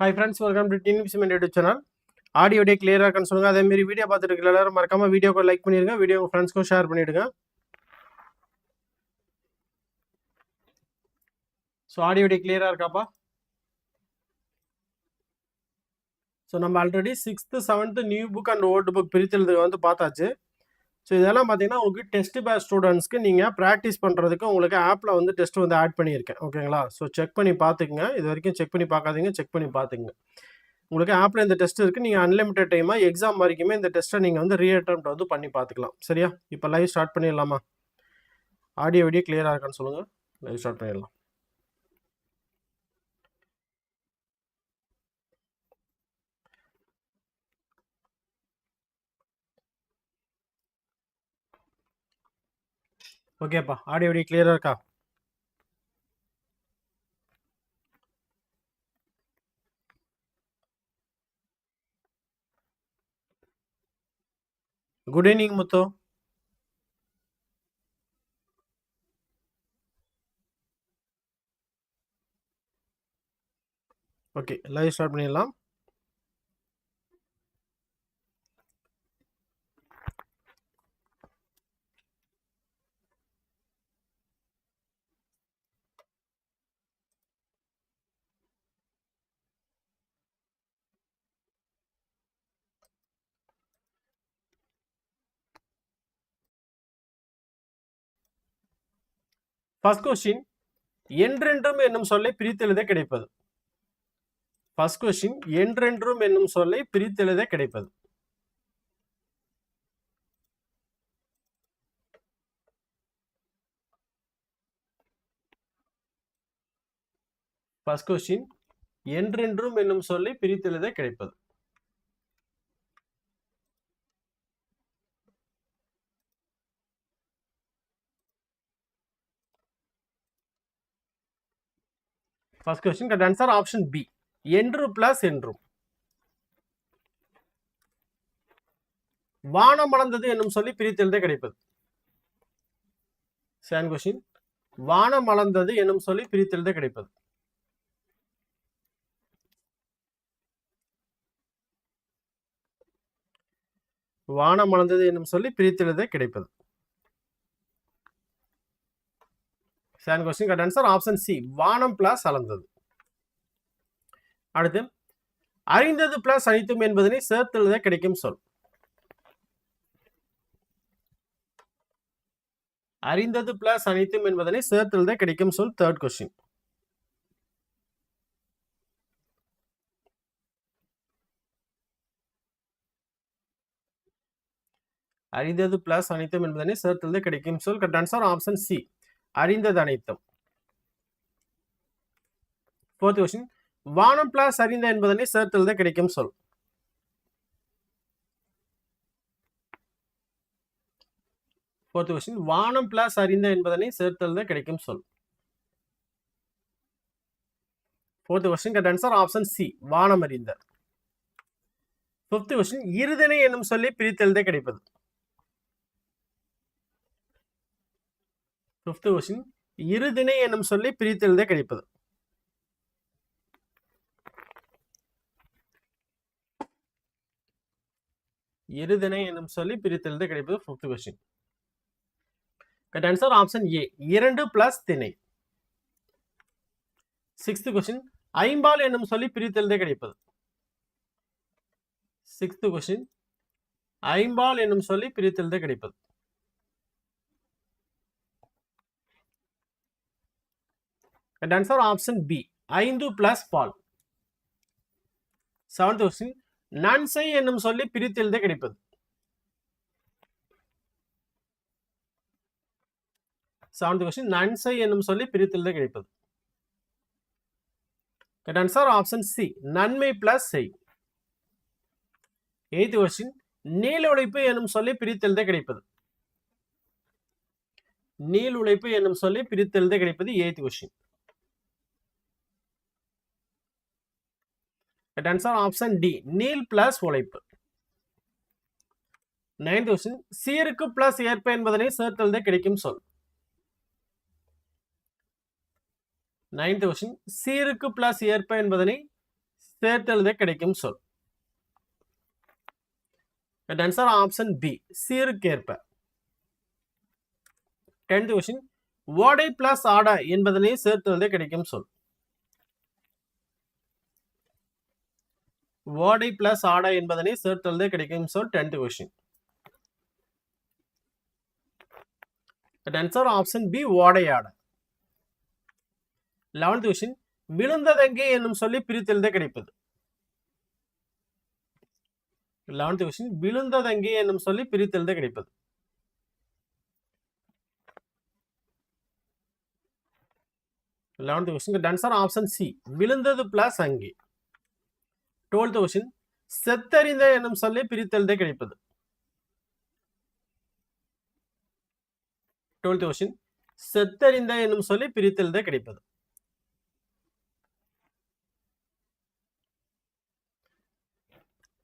Hi friends welcome to TNPSC YouTube channel audio டே கிளியராக இருக்குன்னு சொல்லுங்கள் அதேமாரி வீடியோ பார்த்துட்டு இருக்க எல்லாரும் மறக்காம வீடியோக்கு லைக் பண்ணிடுங்க வீடியோ உங்கள் ஃப்ரெண்ட்ஸ்க்கும் ஷேர் பண்ணிவிடுங்க ஸோ ஆடியோ டே கிளியராக இருக்காப்பா? ஸோ நம்ம already sixth seventh new book and old book பிரித்தெழுதுக வந்து பார்த்தாச்சு. ஸோ இதெல்லாம் பார்த்தீங்கன்னா உங்களுக்கு டெஸ்ட் பேட்ச் ஸ்டூடெண்ட்ஸ்க்கு நீங்கள் ப்ராக்டிஸ் பண்ணுறதுக்கு உங்களுக்கு ஆப்பில் வந்து டெஸ்ட் வந்து ஆட் பண்ணியிருக்கேன். ஓகேங்களா ஸோ செக் பண்ணி பார்த்துக்குங்க இது வரைக்கும் செக் பண்ணி பார்க்காதீங்க செக் பண்ணி பார்த்துங்க உங்களுக்கு ஆப்பில் இந்த டெஸ்ட் இருக்குது நீங்கள் அன்லிமிட்டட் டைமாக எக்ஸாம் வரைக்குமே இந்த டெஸ்ட்டை நீங்கள் வந்து ரீஅட்டம் வந்து பண்ணி பார்த்துக்கலாம் சரியா? இப்போ லைவ் ஸ்டார்ட் பண்ணிடலாமா? ஆடியோ வீடியோ கிளியராக இருக்கான்னு சொல்லுங்கள் லைவ் ஸ்டார்ட் பண்ணிடலாம். ஓகேப்பா ஆடியோ வீடியோ கிளியராக இருக்கா? Good evening Muthu. Okay live start பண்ணிடலாம். ஃபர்ஸ்ட் கொஸ்டின் என்றென்றும் என்னும் சொல்லை பிரித்தெழுத கிடைப்பது. ஃபர்ஸ்ட் கொஸ்டின் என்றென்றும் என்னும் சொல்லை பிரித்தெழுத கிடைப்பது. ஃபர்ஸ்ட் கொஸ்டின் என்றென்றும் என்னும் சொல்லை பிரித்தெழுத கிடைப்பது. First question correct answer option B என்று பிளஸ் என்றும் வானம் மலர்ந்தது என்னும் சொல்லி பிரித்தெழுத கிடைப்பது. செகண்ட் கொஸ்டின் வானம் மலர்ந்தது என்னும் சொல்லி பிரித்தெழுத கிடைப்பது. வானம் மலர்ந்தது என்னும் சொல்லி பிரித்தெழுத கிடைப்பது. Second question correct answer option C வானம் பிளஸ் அளந்தது. அடுத்து அறிந்தது பிளஸ் அனைத்தும் என்பதனை சேர்த்தெழுத கிடைக்கும் சொல். அறிந்தது பிளஸ் அனைத்தும் என்பதனை சேர்த்தெழுத கிடைக்கும் சொல் தேர்ட் கொஸ்டின் அறிந்தது பிளஸ் அனைத்தும் என்பதனை சேர்த்தெழுத கிடைக்கும் சொல். கரெக்ட் ஆன்சர் ஆப்ஷன் சி அறிந்தது அனைத்தும் ஃபோர்த் கொஸ்டின் வானம் பிளஸ் அறிந்த என்பதனை சேர்த்தெழுத கிடைக்கும் சொல். ஃபோர்த் கொஸ்டின் வானம் பிளஸ் அறிந்த என்பதனை சேர்த்தெழுத கிடைக்கும் சொல். Fourth question correct answer option C வானம் அறிந்த. ஃபிஃப்த் கொஸ்டின் இருதனை என்னும் சொல்லி பிரித்தெழுதே கிடைப்பது. ஃபிஃப்த் கொஸ்டின் இருதிணை என்னும் சொல்லி பிரித்தெழுத கிடைப்பது. இருதிணை என்னும் சொல்லி பிரித்தெழுத கிடைப்பது fifth question correct answer option A இரண்டு பிளஸ் திணை. சிக்ஸ்த் கொஸ்டின் ஐம்பால் என்னும் சொல்லி பிரித்தெழுத கிடைப்பது. சிக்ஸ்த் கொஸ்டின் ஐம்பால் என்னும் சொல்லி பிரித்தெழுத கிடைப்பது. கரெக்ட் ஆன்சர் ஆப்ஷன் பி ஐந்து பிளஸ் பால். செவன்த் கொஸ்டின் நன்சை என்னும் சொல்லி பிரித்தெழுத கிடைப்பது. செவன்த் கொஸ்டின் நன்சை என்னும் சொல்லி பிரித்தெழுத கிடைப்பது. கரெக்ட் ஆன்சர் ஆப்ஷன் சி நன்மை பிளஸ் செய். எய்த் கொஸ்டின் நீல உழைப்பு என்னும் சொல்லி பிரித்தெழுத கிடைப்பது. நீல் உழைப்பு என்னும் சொல்லி பிரித்தெழுத கிடைப்பது eighth question right answer option D Neil plus உழைப்பு. நைன்த் கொஸ்டின் சீருக்கு பிளஸ் ஏற்ப என்பதனை சேர்த்தெழுத கிடைக்கும் சொல். நைன்த் கொஸ்டின் சீருக்கு பிளஸ் ஏற்ப என்பதனை சேர்த்தெழுத கிடைக்கும் சொல். ஆன்சர் ஆப்ஷன் பி சீருக்கேற்ப டென்த் கொஸ்டின் ஓடை பிளஸ் ஆடை என்பதனை சேர்த்தெழுத கிடைக்கும் சொல். ஓடை பிளஸ் ஆடை என்பதனை சேர்த்தெழுத கிடைக்கும். சொல் tenth question answer option B ஓடையாடை eleventh question விழுந்ததெங்கே என்னும் சொல்லி பிரித்தெழுத கிடைப்பது. லெவன்த் கொஸ்டின் விழுந்ததெங்கே என்னும் சொல்லி பிரித்தெழுத கிடைப்பது. Eleventh question answer option C விழுந்தது பிளஸ் அங்கே. டுவெல்த் கொஸ்டின் செத்தறிந்த என்னும் சொல்லி பிரித்தெழுத கிடைப்பது. டுவெல்த் கொஸ்டின் செத்தறிந்த என்னும் சொல்லி பிரித்தெழுத கிடைப்பது.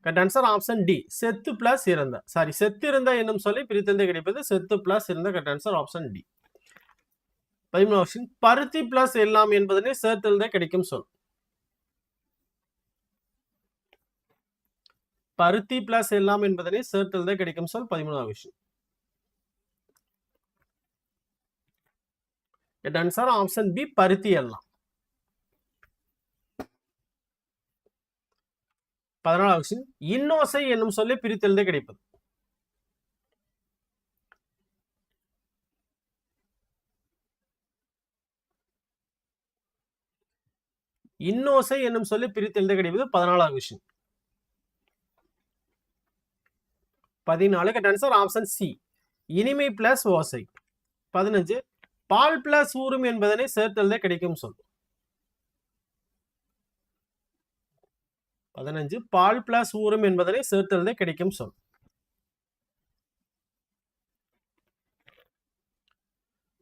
கரெக்ட் ஆன்சர் ஆப்ஷன் டி செத்து பிளஸ் இறந்த. சாரி செத்து இருந்த என்னும் சொல்லி பிரித்தெழுத கிடைப்பது. செத்து பிளஸ் இருந்த கரெக்ட் ஆன்சர் ஆப்ஷன் டி பதிமூணு ஆப்ஷன் பருத்தி பிளஸ் எல்லாம் என்பதனை சேர்த்தெழுத கிடைக்கும் சொல். பருத்தி பிளஸ் எல்லாம் என்பதனை சேர்த்தெழுத கிடைக்கும் சொல் பதிமூணாவது விஷயம். ஆன்சர் ஆப்ஷன் பி பருத்தி எல்லாம். பதினாலாவது விஷயம் இன்னோசை என்னும் சொல்லி பிரித்தெழுத கிடைப்பது. இன்னோசை என்னும் சொல்லி பிரித்தெழுத கிடைப்பது பதினாலாவது விஷயம். பதினாலு ஆன்சர் ஆப்ஷன் சி இனிமை பிளஸ் ஓசை. பதினஞ்சு பால் பிளஸ் ஊரும் என்பதனை சேர்த்தெழுத கிடைக்கும் சொல். பதினஞ்சு பால் பிளஸ் ஊரும் என்பதனை சேர்த்தெழுத கிடைக்கும் சொல்.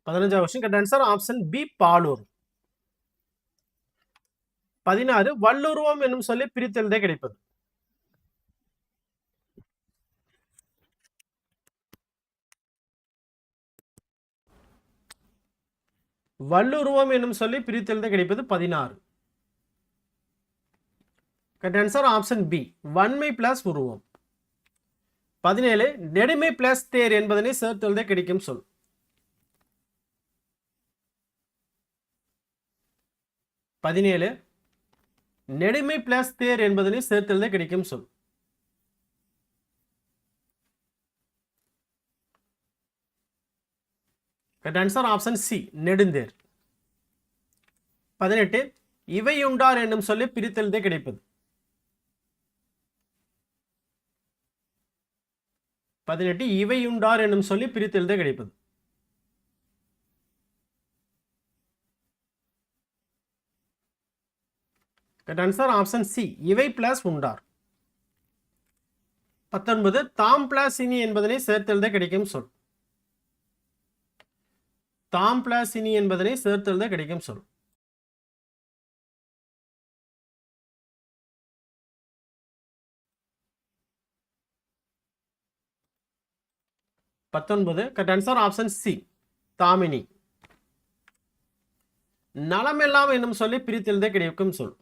பதினஞ்சாவது கொஸ்டின் ஆன்சர் ஆப்ஷன் பி பாலூர் பதினாறு வல்லுருவம் என்னும் சொல்லி பிரித்தெழுதே கிடைப்பது. வல்லுருவம் என்னும் சொல்லி பிரித்தெழுத கிடைப்பது பதினாறு. கரெக்ட் ஆன்சர் ஆப்ஷன் பி வன்மை பிளஸ் உருவம். பதினேழு நெடுமை பிளஸ் தேர் என்பதனை சேர்த்தெழுத கிடைக்கும் சொல். பதினேழு நெடுமை பிளஸ் தேர் என்பதனை சேர்த்தெழுத கிடைக்கும் சொல். கரெக்ட் ஆன்சர் ஆப்ஷன் சி நெடுந்தேர். பதினெட்டு இவையுண்டார் என்னும் சொல்லி பிரித்தெழுதே கிடைப்பது. பதினெட்டு இவையுண்டார் என்னும் சொல்லி பிரித்தெழுதே கிடைப்பது. கரெக்ட் ஆன்சர் ஆப்ஷன் சி இவை பிளஸ் உண்டார். பத்தொன்பது தாம் பிளஸ் இனி என்பதனை சேர்த்தெழுத கிடைக்கும் சொல். தாம் பிளஸ் இனி என்பதனை சேர்த்தெழுத கிடைக்கும் சொல் பத்தொன்பது கரெக்ட் ஆன்சர் ஆப்ஷன் சி தாமினி. நலமெல்லாம் என்னும் சொல்லி பிரித்தெழுத கிடைக்கும் சொல்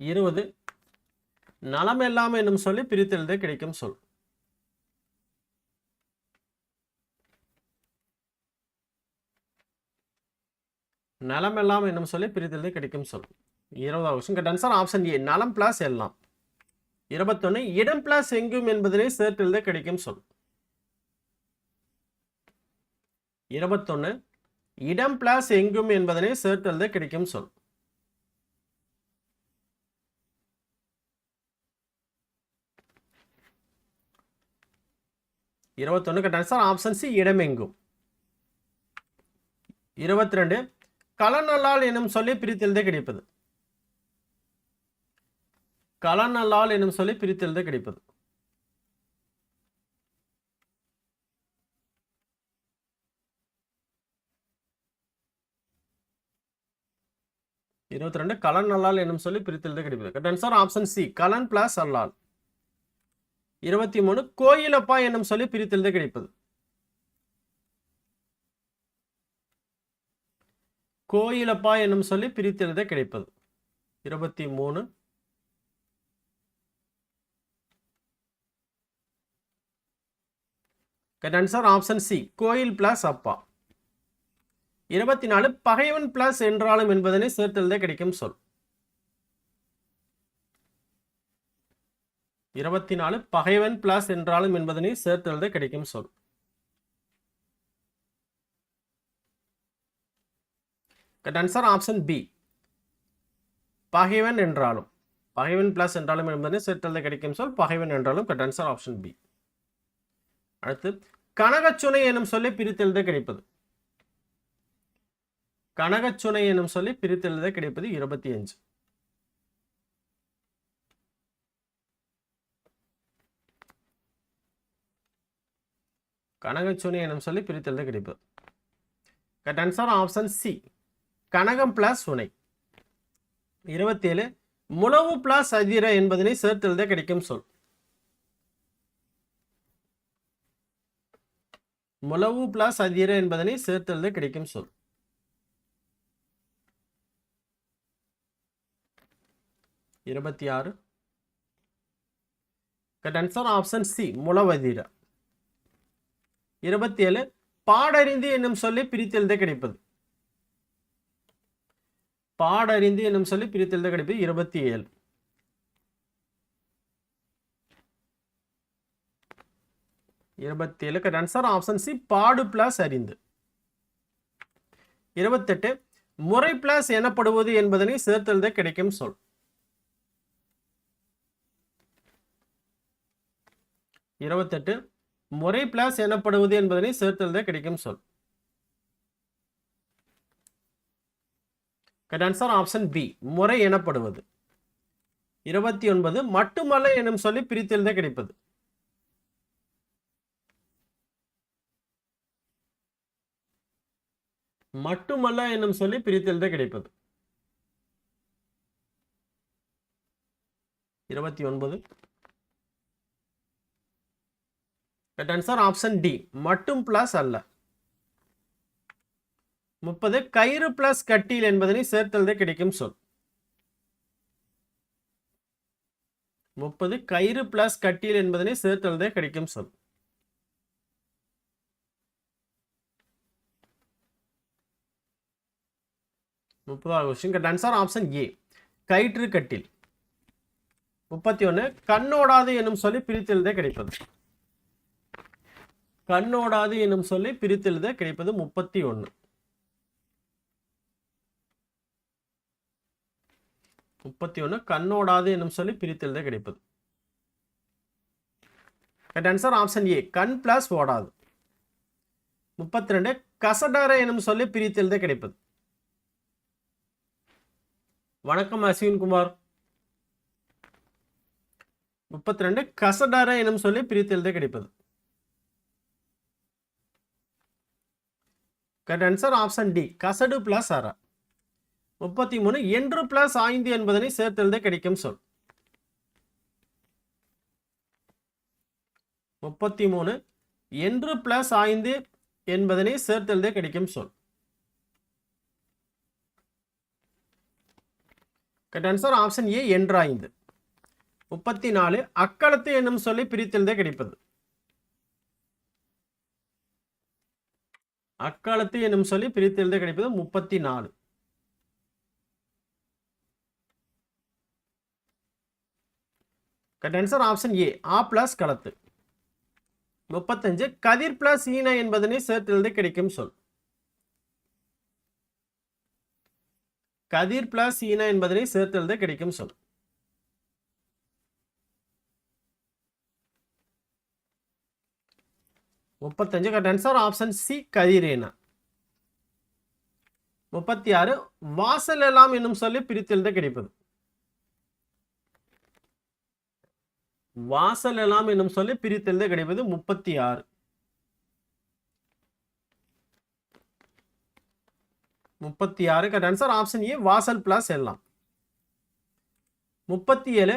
இருபது நலமெல்லாம் என்னும் சொல்லி பிரித்தெழுத கிடைக்கும் சொல் நலமெல்லாம் என்னும் சொல்லி பிரித்தெழுதி கிடைக்கும் சொல் இருபதாவது question correct answer option A நலம் பிளஸ் எல்லாம். இருபத்தொன்னு இடம் பிளஸ் எங்கும் என்பதிலே சேர்த்தெழுத கிடைக்கும் சொல் இருபத்தொன்னு இடம் பிளஸ் எங்கும் என்பதனை சேர்த்தெழுத கிடைக்கும் சொல் இருபத்தொன்னு கரெக்ட் ஆன்சர் ஆப்ஷன் சி இடமெங்கும் இருபத்தி ரெண்டு கலநல்லால் எனும் சொல்லி பிரித்தெழுத கிடைப்பது. கலநல்லால் எனும் சொல்லி பிரித்தெழுத கிடைப்பது. இருபத்தி ரெண்டு கலன் அல்லால் என்னும் சொல்லி பிரித்தெழுத கிடைப்பது. கரெக்ட் ஆன்சர் ஆப்ஷன் சி கலன் பிளஸ் அல்லால். இருபத்தி மூணு கோயிலப்பா என்னும் சொல்லி பிரித்தெழுத கிடைப்பது. கோயிலப்பா என்னும் சொல்லி பிரித்தெழுத கிடைப்பது. இருபத்தி மூணு. ஆன்சர் ஆப்ஷன் சி கோயில் பிளஸ் அப்பா. இருபத்தி நாலு பகைவன் பிளஸ் என்றாலும் என்பதனை சேர்த்தெழுத கிடைக்கும் சொல். இருபத்தி நாலு பகைவன் பிளஸ் என்றாலும் என்பதனை சேர்த்தெழுத கிடைக்கும் சொல். ஆன்சர் ஆப்ஷன் பி பகைவன் என்றாலும். பகைவன் பிளஸ் என்றாலும் என்பதனை சேர்த்தெழுத கிடைக்கும் சொல். பகைவன் என்றாலும் கட் ஆன்சர் ஆப்ஷன் பி அடுத்து கனகச்சுனை எனும் சொல்லி பிரித்தெழுத கிடைப்பது. கனகச்சுனை எனும் சொல்லி பிரித்தெழுத கிடைப்பது இருபத்தி அஞ்சு. கனகச்சுனை எனும் சொல்லி பிரித்தெழுத கிடைப்பது. கட் ஆன்சர் ஆப்ஷன் சி கனகம் பிளஸ் சுனை இருபத்தேழு முழவு பிளஸ் அதிர என்பதனை சேர்த்தெழுத கிடைக்கும் சொல். முழவு பிளஸ் அதிர என்பதனை சேர்த்தெழுத கிடைக்கும் சொல். இருபத்தி ஆறு கட் ஆன்சர் ஆப்ஷன் சி முளவதிர இருபத்தி ஏழு பாடறிந்து என்னும் சொல்லி பிரித்தெழுத கிடைப்பது. பாடறிந்து என்னும் சொல்லி பிரித்தெழுத கிடைப்பது இருபத்தி ஏழு இருபத்தி ஏழு கட் ஆன்சர் ஆப்ஷன் சி பாடு பிளஸ் அறிந்து. இருபத்தெட்டு முறை பிளஸ் எனப்படுவது என்பதனை சேர்த்தெழுத கிடைக்கும் சொல். இருபத்தெட்டு முறை பிளஸ் எனப்படுவது என்பதனை சேர்த்தெழுத கிடைக்கும் சொல். கட் ஆன்சர் ஆப்ஷன் பி முறை எனப்படுவது. இருபத்தி ஒன்பது மட்டுமல்ல எனும் சொல்லி பிரித்தெழுத கிடைப்பது. மட்டுமல்ல என்னும் சொல்லி பிரித்தெழுத கிடைப்பது. இருபத்தி ஒன்பது. ஆன்சர் ஆப்ஷன் டி மட்டும் பிளஸ் அல்ல. முப்பது கயிறு பிளஸ் கட்டில் என்பதனை சேர்த்தெழுத கிடைக்கும் சொல். முப்பது கயிறு பிளஸ் கட்டில் என்பதனை சேர்த்தெழுத கிடைக்கும் சொல். முப்பதாவது கொஸ்டின் ஆன்சர் ஆப்ஷன் ஏ கயிற்று கட்டில். முப்பத்தி ஒன்று கண்ணோடாது எனும் சொல்லி பிரித்தெழுத கிடைப்பது. கண்ணோடாது எனும் சொல்லி பிரித்தெழுத கிடைப்பது முப்பத்தி ஒன்று முப்பத்தி ஒன்று கண்ணோடாது எனும் சொல்லி பிரித்தெழுத கிடைப்பது. ஆன்சர் ஆப்ஷன் ஏ கண் பிளஸ் ஓடாது. முப்பத்தி ரெண்டு கசடர எனும் சொல்லி பிரித்தெழுத கிடைப்பது. வணக்கம் அஸ்வின் குமார். முப்பத்தி ரெண்டு கசடர எனும் சொல்லி பிரித்தெழுத கிடைப்பது. கரெக்ட் ஆன்சர் ஆப்ஷன் டி கசடு பிளஸ் அரை முப்பத்தி மூணு என்று பிளஸ் ஐந்து என்பதனை சேர்த்தெழுத கிடைக்கும் சொல். முப்பத்தி மூணு என்று பிளஸ் ஐந்து என்பதனை சேர்த்தெழுத கிடைக்கும் சொல். கரெக்ட் ஆன்சர் ஆப்ஷன் ஏ என்று ஐந்து முப்பத்தி நாலு அக்களத்து என்னும் சொல்லி பிரித்தெழுத கிடைப்பது. அக்காலத்து என்னும் சொல்லி பிரித்தெழுத கிடைப்பது முப்பத்தி நாலு. ஆன்சர் ஆப்ஷன் ஏ ஆ பிளஸ் களத்து முப்பத்தஞ்சு கதிர் பிளஸ் ஈன என்பதனை சேர்த்திலிருந்து கிடைக்கும் சொல். கதிர் பிளஸ் ஈன என்பதனை சேர்த்திலிருந்து கிடைக்கும் சொல். முப்பத்தஞ்சு கரெக்ட் ஆன்சர் ஆப்ஷன் சி கதிரேனா முப்பத்தி ஆறு வாசல் எல்லாம் என்னும் சொல்லி பிரித்தெழுத கிடைப்பது. வாசல் எல்லாம் என்னும் சொல்லி பிரித்தெழுத கிடைப்பது முப்பத்தி ஆறு முப்பத்தி ஆறு கரெக்ட் ஆன்சர் ஆப்ஷன் ஏ வாசல் பிளஸ் எல்லாம். முப்பத்தி ஏழு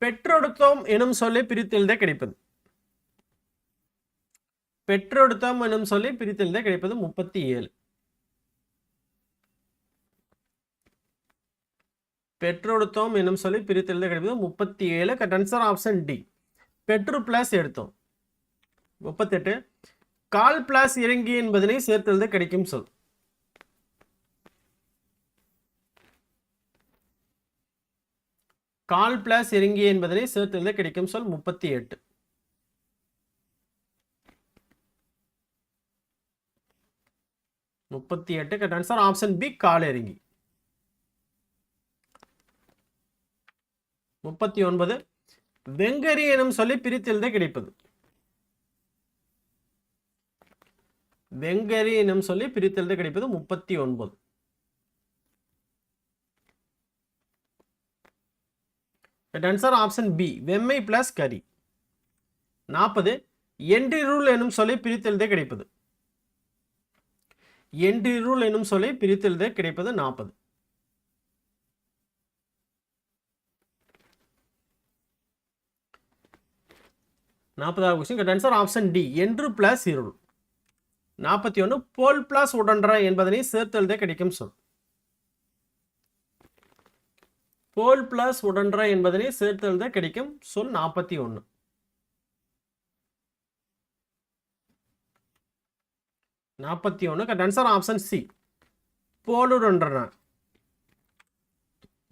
பெற்றொடுத்தோம் எனும் சொல்லி பிரித்தெழுத கிடைப்பது. பெற்றொடுத்தம் எனும் சொல்லி பிரித்தெழுத கிடைப்பது முப்பத்தி ஏழு பெற்றெடுத்தோம் என்னும் சொல்லி பிரித்தெழுத கிடைப்பது முப்பத்தி ஏழு ஆன்சர் ஆப்ஷன் டி பெற்று பிளஸ் எடுத்தோம். முப்பத்தெட்டு. கால் பிளஸ் இறங்கி என்பதனை சேர்த்தெழுத கிடைக்கும் சொல். கால் பிளஸ் இறங்கி என்பதனை சேர்த்தெழுத கிடைக்கும் சொல் முப்பத்தி எட்டு முப்பத்தி எட்டு கரெக்ட் ஆன்சர் ஆப்ஷன் பி கால் இறங்கி. முப்பத்தி ஒன்பது வெங்கரி எனும் சொல்லி பிரித்தெழுத கிடைப்பது. வெங்கரி எனும் சொல்லி பிரித்தெழுத கிடைப்பது முப்பத்தி ஒன்பது. ஆன்சர் ஆப்ஷன் பி வெம்மை பிளஸ் கரி நாற்பது என்டிருள் எனும் சொல்லி பிரித்தெழுத கிடைப்பது. என்டிருள் எனும் சொல்லி பிரித்தெழுத கிடைப்பது நாற்பது நாற்பதாவது கொஸ்டின் ஆன்சர் ஆப்ஷன் டி என்று பிளஸ் இருள் நாற்பத்தி ஒன்று போல் பிளஸ் உடன்ற என்பதனை சேர்த்தெழுதே கிடைக்கும் சொல். போல் பிளஸ் உடன்ற என்பதனை சேர்த்தெழுத கிடைக்கும் சொல் நாற்பத்தி ஒன்று நாற்பத்தி ஒன்று ஆன்சர் ஆப்ஷன் சி போலுடன்றன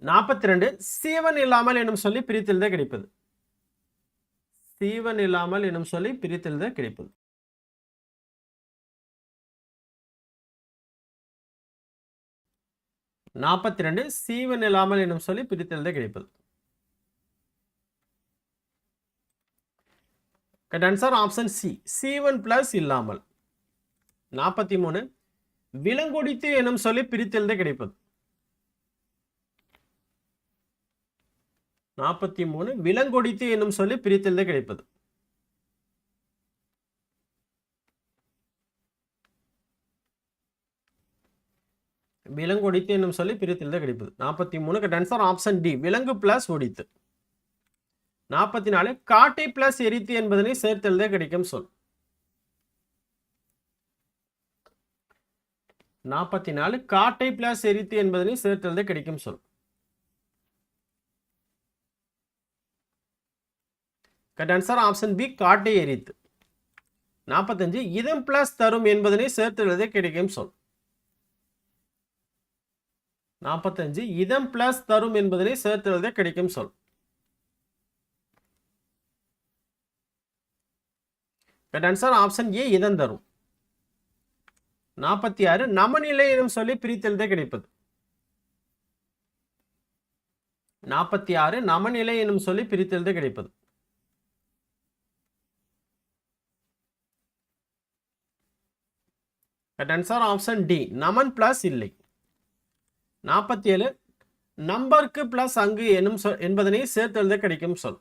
நாற்பத்தி ரெண்டு சீவன் இல்லாமல் என்னும் சொல்லி பிரித்தெழுத கிடைப்பது. சீவன் இல்லாமல் எனும் சொல்லி பிரித்தெழுத கிடைப்பது. நாற்பத்தி ரெண்டு சீவன் இல்லாமல் எனும் சொல்லி பிரித்தெழுத கிடைப்பது. ஆன்சர் ஆப்ஷன் சி சீவன் பிளஸ் இல்லாமல். நாற்பத்தி மூணு விலங்கொடித்து எனும் சொல்லி பிரித்தெழுத கிடைப்பது. நாற்பத்தி மூணு விலங்கொடித்து என்னும் சொல்லி பிரித்தெழுத கிடைப்பது. விலங்கொடித்து என்னும் சொல்லி பிரித்தெழுத கிடைப்பது. நாற்பத்தி மூணு ஆன்சர் ஆப்ஷன் டி விலங்கு பிளஸ் ஒடித்து. நாற்பத்தி நாலு காட்டை பிளஸ் எரித்து என்பதனை சேர்த்தெழுத கிடைக்கும் சொல். நாற்பத்தி நாலு காட்டை பிளஸ் எரித்து என்பதனை சேர்த்தெழுத கிடைக்கும் சொல். கரெக்ட் ஆன்சர் ஆப்ஷன் பி காட்டை எரித்து. நாற்பத்தஞ்சு இதம் பிளஸ் தரும் என்பதனை சேர்த்து எழுத கிடைக்கும் சொல். நாற்பத்தஞ்சு இதம் பிளஸ் தரும் என்பதனை சேர்த்து எழுத கிடைக்கும் சொல். கரெக்ட் ஆன்சர் ஆப்ஷன் ஏ இதம் தரும். நாற்பத்தி ஆறு நமநிலை எனும் சொல்லி பிரித்தெழுத கிடைப்பது. நாற்பத்தி ஆறு நமநிலை எனும் சொல்லி பிரித்தெழுத கிடைப்பது. ஆன்சர் ஆப்ஷன் டி நமன் பிளஸ் இல்லை. நாற்பத்தி ஏழு நம்பருக்கு பிளஸ் அங்கு எனும் சொல் என்பதனை சேர்த்து எழுத கிடைக்கும் சொல்.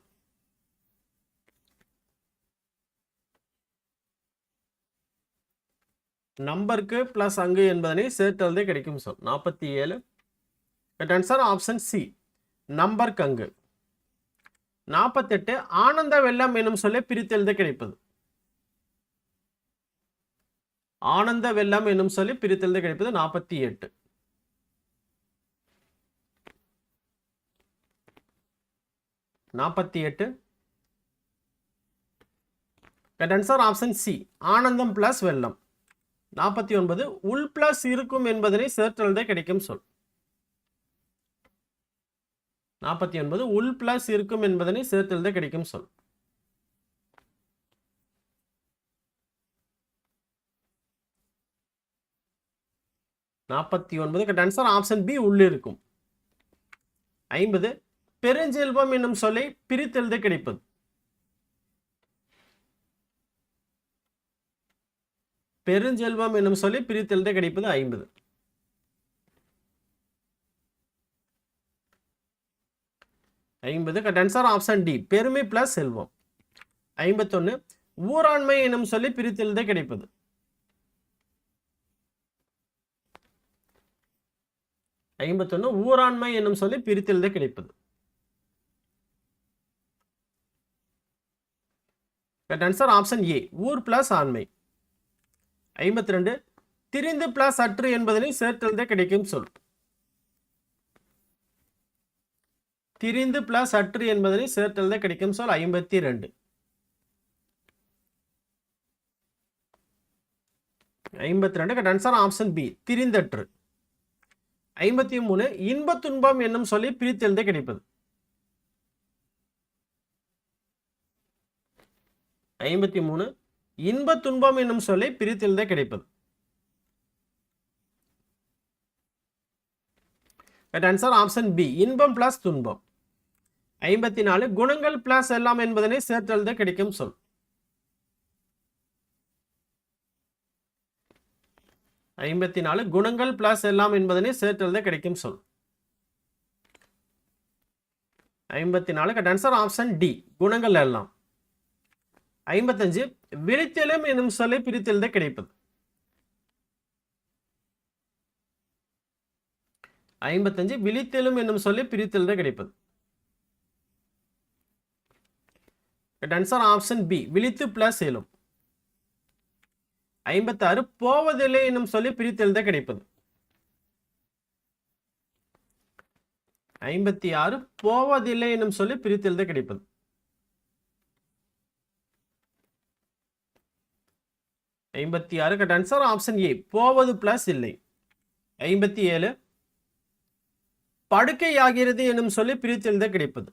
நம்பருக்கு பிளஸ் அங்கு என்பதனை சேர்த்து எழுத கிடைக்கும் சொல். நாற்பத்தி ஏழு ஆன்சர் ஆப்ஷன் சி நம்பருக்கு அங்கு. நாற்பத்தெட்டு ஆனந்த வெள்ளம் எனும் சொல்லை பிரித்து எழுத கிடைப்பது. ஆனந்த வெள்ளம் என்னும் சொல்லி பிரித்தெழுத கிடைப்பது நாற்பத்தி எட்டு. நாற்பத்தி எட்டு. ஆன்சர் ஆப்ஷன் சி ஆனந்தம் பிளஸ் வெள்ளம். நாற்பத்தி ஒன்பது. உள் பிளஸ் இருக்கும் என்பதனை சேர்த்தெழுத கிடைக்கும் சொல். நாற்பத்தி ஒன்பது. உள் பிளஸ் இருக்கும் என்பதனை சேர்த்தெழுத கிடைக்கும் சொல். நாற்பத்தி ஒன்பது ஆன்சர் ஆப்ஷன் பி உள்ளிருக்கும் ஐம்பது பெருஞ்செல்வம் என்னும் சொல்லை பிரித்தெழுத கிடைப்பது. பெருஞ்செல்வம் என்னும் சொல்லி பிரித்தெழுத கிடைப்பது ஐம்பது. ஐம்பது ஆன்சர் ஆப்ஷன் டி பெருமை பிளஸ் செல்வம். ஐம்பத்தொன்னு ஊராண்மை என்னும் சொல்லி பிரித்தெழுத கிடைப்பது. ஐம்பத்தொன்னு ஊராண்மை என்னும் சொல்லி பிரித்தெழுத கிடைப்பது. ஆன்சர் ஆப்ஷன் ஏ ஊர் பிளஸ் ஆண்மை. ஐம்பத்தி ரெண்டு திரிந்து பிளஸ் அற்று என்பதனை சேர்த்தெழுத கிடைக்கும் சொல். திரிந்து பிளஸ் அற்று என்பதனை சேர்த்தெழுத கிடைக்கும் சொல் ஐம்பத்தி ரெண்டு ஐம்பத்தி ரெண்டு ஆன்சர் ஆப்ஷன் பி திரிந்தற்று. ஐம்பத்தி மூணு இன்ப துன்பம் என்னும் சொல்லி பிரித்தெழுத கிடைப்பது. ஐம்பத்தி மூணு இன்ப துன்பம் என்னும் சொல்லி பிரித்தெழுந்த கிடைப்பது. ஆன்சர் ஆப்ஷன் பி இன்பம் பிளஸ் துன்பம். ஐம்பத்தி நாலு குணங்கள் பிளஸ் எல்லாம் என்பதனை சேர்த்தெழுத கிடைக்கும் சொல். ஐம்பத்தி நாலு குணங்கள் பிளஸ் எல்லாம் என்பதனை சேர்த்தெழுத கிடைக்கும் சொல். ஐம்பத்தி நாலு ஆன்சர் ஆப்ஷன் டி குணங்கள் எல்லாம். ஐம்பத்தஞ்சு விழித்தெழும் என்னும் சொல்லை பிரித்தெழுத கிடைப்பது. ஐம்பத்தஞ்சு விழித்தெழும் என்னும் சொல்லி பிரித்தெழுத கிடைப்பது. ஆன்சர் ஆப்ஷன் பி விழித்து பிளஸ் எழும் ஐம்பத்தாறு போவதில்லை என்னும் சொல்லி பிரித்தெழுத கிடைப்பது. ஐம்பத்தி ஆறு போவதில்லை என்னும் சொல்லி பிரித்தெழுத கிடைப்பது. ஐம்பத்தி ஆறு கட் ஆன்சர் ஆப்ஷன் ஏ போவது பிளஸ் இல்லை. ஐம்பத்தி ஏழு படுக்கை ஆகிறது எனும் சொல்லி பிரித்தெழுத கிடைப்பது.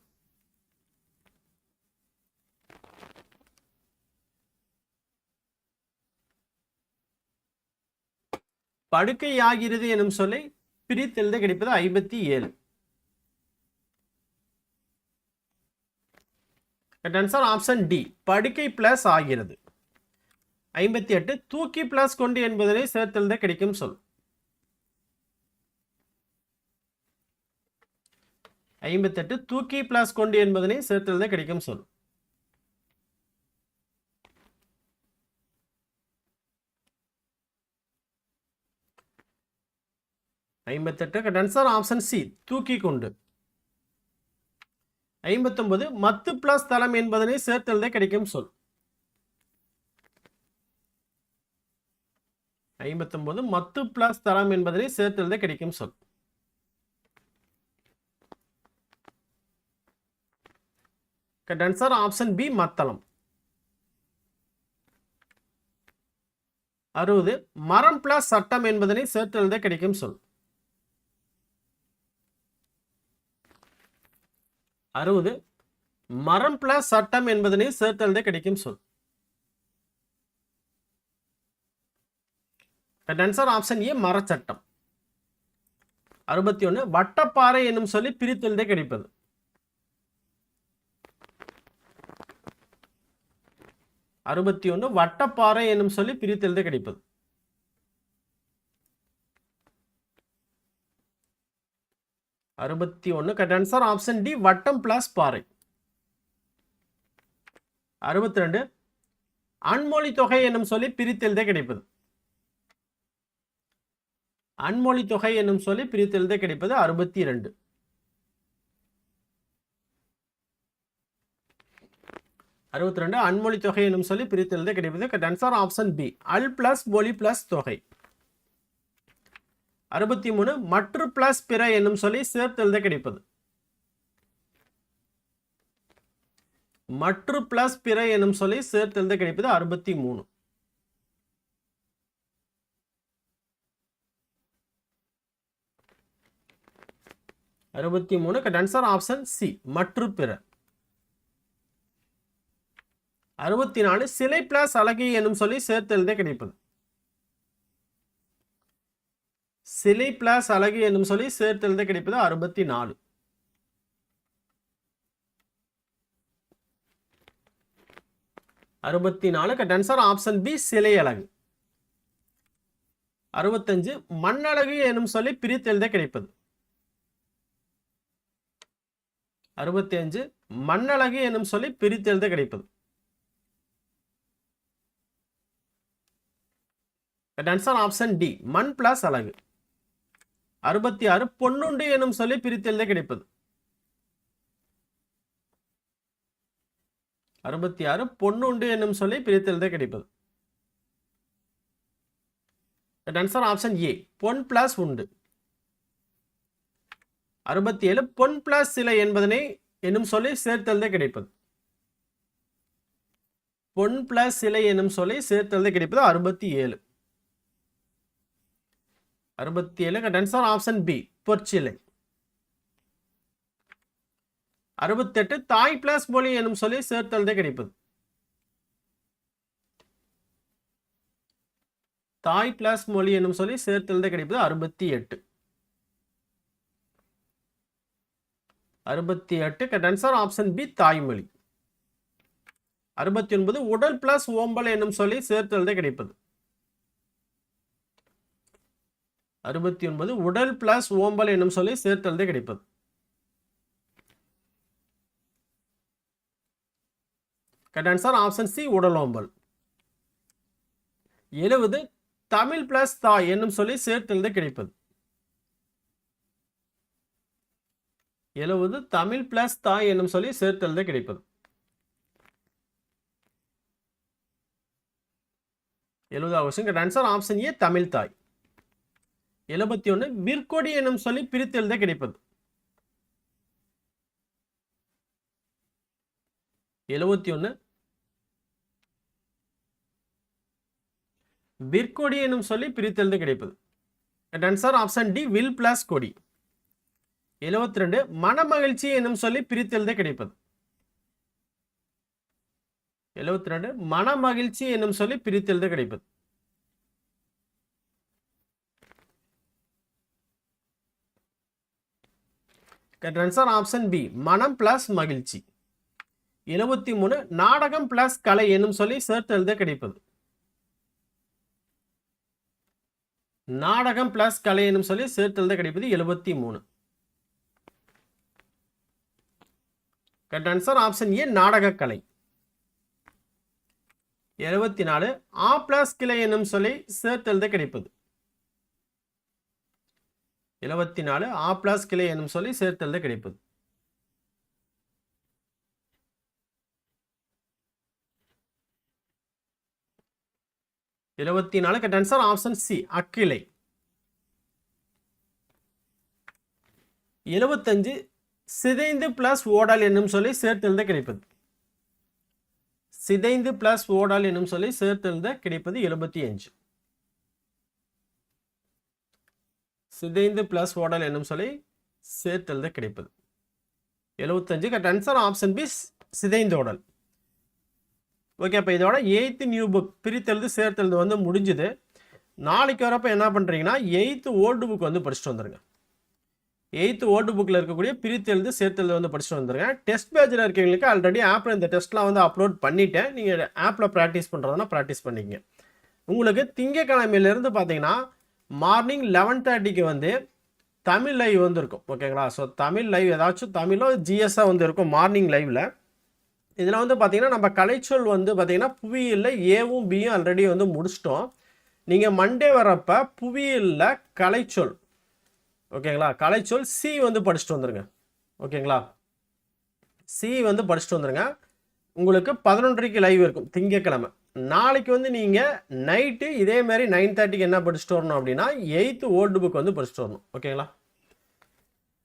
படுக்கை ஆகிறது எனும் சொல்லை பிரித்தெழுத கிடைப்பது ஐம்பத்தி ஏழு. ஆன்சர் ஆப்ஷன் டி படுக்கை பிளஸ் ஆகிறது. ஐம்பத்தி எட்டு தூக்கி பிளஸ் கொண்டு என்பதனை சேர்த்தெழுத கிடைக்கும் சொல். ஐம்பத்தெட்டு தூக்கி பிளஸ் கொண்டு என்பதனை சேர்த்தெழுத கிடைக்கும் சொல். ஐம்பத்தெட்டு. ஆன்சர் ஆப்ஷன் சி தூக்கி கொண்டு. ஐம்பத்தொன்பது மத்து பிளஸ் தளம் என்பதனை சேர்த்தெழுத கிடைக்கும் சொல். ஐம்பத்தொன்பது மத்து பிளஸ் தளம் என்பதனை சேர்த்தெழுத கிடைக்கும் சொல். ஆன்சர் ஆப்ஷன் பி மத்தளம். அறுபது மரம் பிளஸ் சட்டம் என்பதனை சேர்த்தெழுத கிடைக்கும் சொல். அறுபது. மரம் பிளஸ் சட்டம் என்பதனை சேர்த்தெழுத கிடைக்கும் சொல். ஆன்சர் ஆப்ஷன் ஏ மரச்சட்டம். அறுபத்தி ஒன்று வட்டப்பாறை என்னும் சொல்லி பிரித்தெழுத கிடைப்பது. அறுபத்தி ஒன்று வட்டப்பாறை என்னும் சொல்லி பிரித்தெழுத கிடைப்பது. அறுபத்தி ஒன்று கரெக்ட் ஆன்சர் ஆப்ஷன் டி வட்டம் பிளஸ் பாறை. அறுபத்தி ரெண்டு. அன்மொழி தொகை என்னும் சொல்லி பிரித்தெழுதே கிடைப்பது. அன்மொழி தொகை என்னும் சொல்லி பிரித்தெழுதே கிடைப்பது அறுபத்தி ரெண்டு. அறுபத்தி ரெண்டு அன்மொழி தொகை என்னும் சொல்லி பிரித்தெழுதே கிடைப்பது. ஆன்சர் ஆப்ஷன் பி அல் பிளஸ் மொழி பிளஸ் தொகை. அறுபத்தி மூணு மற்ற பிளஸ் பிற என்னும் சொல்லி சேர்த்தெழுத கிடைப்பது. மற்ற பிளஸ் பிற என்னும் சொல்லி சேர்த்தெழுத கிடைப்பது அறுபத்தி மூணு. அறுபத்தி மூணு ஆன்சர் ஆப்ஷன் சி மற்ற பிற. அறுபத்தி நாலு சிலை பிளஸ் அழகி என்னும் சொல்லி சேர்த்தெழுத கிடைப்பது. சிலை பிளஸ் அழகு என்னும் சொல்லி சேர்த்தெழுத கிடைப்பது அறுபத்தி நாலு அறுபத்தி நாலு ஆன்சர் ஆப்ஷன் பி சிலை அழகு. அறுபத்தஞ்சு மண்ணழகு எனும் சொல்லி பிரித்தெழுத கிடைப்பது. அறுபத்தி அஞ்சு மண்ணழகு எனும் சொல்லி பிரித்தெழுத கிடைப்பது. ஆன்சர் ஆப்ஷன் டி மண் பிளஸ் அழகு. அறுபத்தி ஆறு பொன்னுண்டு எனும் சொல்லி பிரித்தெழுத கிடைப்பது. அறுபத்தி ஆறு பொன்னுண்டு என்னும் சொல்லி பிரித்தெழுத கிடைப்பது. ஆன்சர் ஆப்ஷன் ஏ பொன் பிளஸ் உண்டு. அறுபத்தி ஏழு பொன் பிளஸ் சிலை என்பதனை என்னும் சொல்லி சேர்த்தெழுத கிடைப்பது. பொன் பிளஸ் சிலை என்னும் சொல்லி சேர்த்தெழுத கிடைப்பது அறுபத்தி ஏழு. அறுபத்தி ஏழு ஆன்சர் ஆப்ஷன் பி பொற்சிலை அறுபத்தெட்டு தாய் பிளஸ் மொழி என்னும் சொல்லி சேர்த்தல்தே கிடைப்பது. தாய் பிளஸ் மொழி என்னும் சொல்லி சேர்த்தல்தே கிடைப்பது அறுபத்தி எட்டு அறுபத்தி எட்டு ஆன்சர் ஆப்ஷன் பி தாய்மொழி அறுபத்தி ஒன்பது உடல் பிளஸ் ஓம்பல் என்னும் சொல்லி சேர்த்தல்தே கிடைப்பது. அறுபத்தி ஒன்பது உடல் பிளஸ் ஓம்பல் என்னும் சொல்லி சேர்த்தெழுத கிடைப்பது. ஆன்சர் ஆப்ஷன் சி உடல் ஓம்பல். எழுபது தமிழ் பிளஸ் தாய் என்னும் சொல்லி சேர்த்தெழுத கிடைப்பது. எழுபது தமிழ் பிளஸ் தாய் என்னும் சொல்லி சேர்த்தெழுத கிடைப்பது. எழுபதாவது question answer option A Tamil தாய். எழுபத்தி ஒன்று விற்கொடி எனும் சொல்லி பிரித்தெழுத கிடைப்பது. எழுபத்தி ஒன்று விற்கொடி எனும் சொல்லி பிரித்தெழுத கிடைப்பது. ஆன்சர் ஆப்ஷன் டி வில் பிளஸ் கொடி. எழுபத்தி ரெண்டு மனமகிழ்ச்சி என்னும் சொல்லி பிரித்தெழுத கிடைப்பது. எழுபத்தி ரெண்டு மனமகிழ்ச்சி என்னும் சொல்லி பிரித்தெழுத கிடைப்பது. ஆன்சர் ஆப்ஷன் பி மனம் பிளஸ் மகிழ்ச்சி. எழுபத்தி மூணு நாடகம் பிளஸ் கலை என்னும் சொல்லி சேர்த்து எழுத கிடைப்பது. நாடகம் பிளஸ் கலை என்னும் சொல்லி சேர்த்து எழுத கிடைப்பது எழுபத்தி மூணு. கரெக்ட் ஆன்சர் ஆப்ஷன் ஏ நாடகக்கலை எழுபத்தி நாலு ஆ பிளஸ் கிளை என்னும் சொல்லி சேர்த்தெழுத கிடைப்பது. எழுபத்தி நாலு ஆ பிளஸ் கிளை என்னும் சொல்லி சேர்த்தெழுத கிடைப்பது. எழுபத்தி நாலு கட் ஆன்சர் ஆப்ஷன் சி அக்கிளை. எழுபத்தஞ்சு சிதைந்து பிளஸ் ஓடல் என்னும் சொல்லி சேர்த்தெழுத கிடைப்பது. சிதைந்து பிளஸ் ஓடல் என்னும் சொல்லி சேர்த்தெழுத கிடைப்பது எழுபத்தி அஞ்சு சிதைந்து பிளஸ் ஓடல் என்னும் சொல்லி சேர்த்தெழுத கிடைப்பது. எழுபத்தஞ்சு கரெக்ட் ஆன்சர் ஆப்ஷன் பி சிதைந்து ஓடல். ஓகே அப்போ இதோட எயித்து நியூ புக் பிரித்தெழுது சேர்த்தெழுது வந்து முடிஞ்சுது. நாளைக்கு வரப்போ என்ன பண்ணுறீங்கன்னா எயித்து ஓல்டு புக் வந்து படிச்சுட்டு வந்துருங்க. எயித்து ஓல்டு புக்கில் இருக்கக்கூடிய பிரித்தெழுது சேர்த்தெழுது வந்து படிச்சுட்டு வந்துருங்க. டெஸ்ட் பேஜில் இருக்கிறவங்களுக்கு ஆல்ரெடி ஆப்பில் இந்த டெஸ்ட்லாம் வந்து அப்லோட் பண்ணிவிட்டேன் நீங்கள் ஆப்பில் ப்ராக்டிஸ் பண்ணுறதுனா ப்ராக்டிஸ் பண்ணிக்கங்க. உங்களுக்கு திங்கக்கிழமையிலேருந்து பார்த்தீங்கன்னா மார்னிங் லெவன் தேர்ட்டிக்கு வந்து தமிழ் லைவ் வந்துருக்கும். ஓகேங்களா ஸோ தமிழ் லைவ் ஏதாச்சும் தமிழோ ஜிஎஸ்ஸாக வந்து இருக்கும் மார்னிங் லைவில் இதில் வந்து பார்த்தீங்கன்னா நம்ம கலைச்சொல் வந்து பார்த்தீங்கன்னா புவியியலில் ஏவும் பியும் ஆல்ரெடி வந்து முடிச்சிட்டோம். நீங்கள் மண்டே வரப்போ புவியியலில் கலைச்சொல். ஓகேங்களா கலைச்சொல் சி வந்து படிச்சுட்டு வந்துருங்க. ஓகேங்களா சி வந்து படிச்சுட்டு வந்துருங்க. உங்களுக்கு பதினொன்றரைக்கு லைவ் இருக்கும் திங்கக்கிழமை. நாளைக்கு வந்து நீங்கள் நைட்டு இதே மாதிரி நைன் தேர்ட்டிக்கு என்ன படிச்சுட்டு வரணும் அப்படின்னா எயித்து ஓல்டு புக் வந்து படிச்சுட்டு வரணும். ஓகேங்களா?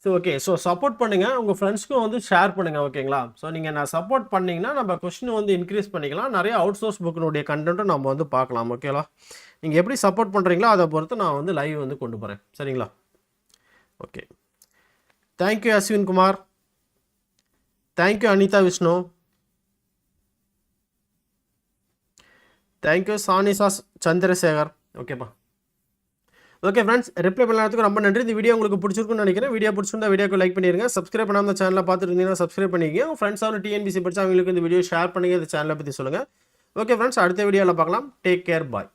ஸோ ஓகே ஸோ சப்போர்ட் பண்ணுங்கள் உங்கள் ஃப்ரெண்ட்ஸ்க்கும் வந்து ஷேர் பண்ணுங்கள் ஓகேங்களா? ஸோ நீங்கள் நான் சப்போர்ட் பண்ணிங்கன்னா நம்ம கொஷின் வந்து இன்க்ரீஸ் பண்ணிக்கலாம். நிறைய அவுட் சோர்ஸ் புக்கினுடைய கண்டென்ட்டும் நம்ம வந்து பார்க்கலாம் ஓகேங்களா? நீங்கள் எப்படி சப்போர்ட் பண்ணுறீங்களோ அதை பொறுத்து நான் வந்து லைவ் வந்து கொண்டு போகிறேன் சரிங்களா? Okay thank you Ashwin Kumar thank you Anitha Vishnu thank you சானிசாஸ் Chandrasekhar ஓகேப்பா ஓகே ஃப்ரெண்ட்ஸ் ரிப்ளை பண்ணுறதுக்கு ரொம்ப நன்றி. இந்த வீடியோ உங்களுக்கு பிடிச்சிருக்குன்னு நினைக்கிறேன். வீடியோ பிடிச்சிருந்தா வீடியோக்கு லைக் பண்ணிருங்க. சப்ஸ்கிரைப் பண்ணாமல் சேனலில் பார்த்துட்டு இருந்தீங்கன்னா சப்ஸ்கிரைப் பண்ணிக்கங்க. உங்கள் ஃப்ரெண்ட்ஸ் டிஎன்பிசி படிச்சு அவங்களுக்கு இந்த வீடியோ ஷேர் பண்ணுங்க. இந்த சேனலை பற்றி சொல்லுங்கள் ஓகே ஃப்ரெண்ட்ஸ் அடுத்த வீடியோவில் பார்க்கலாம். Take care bye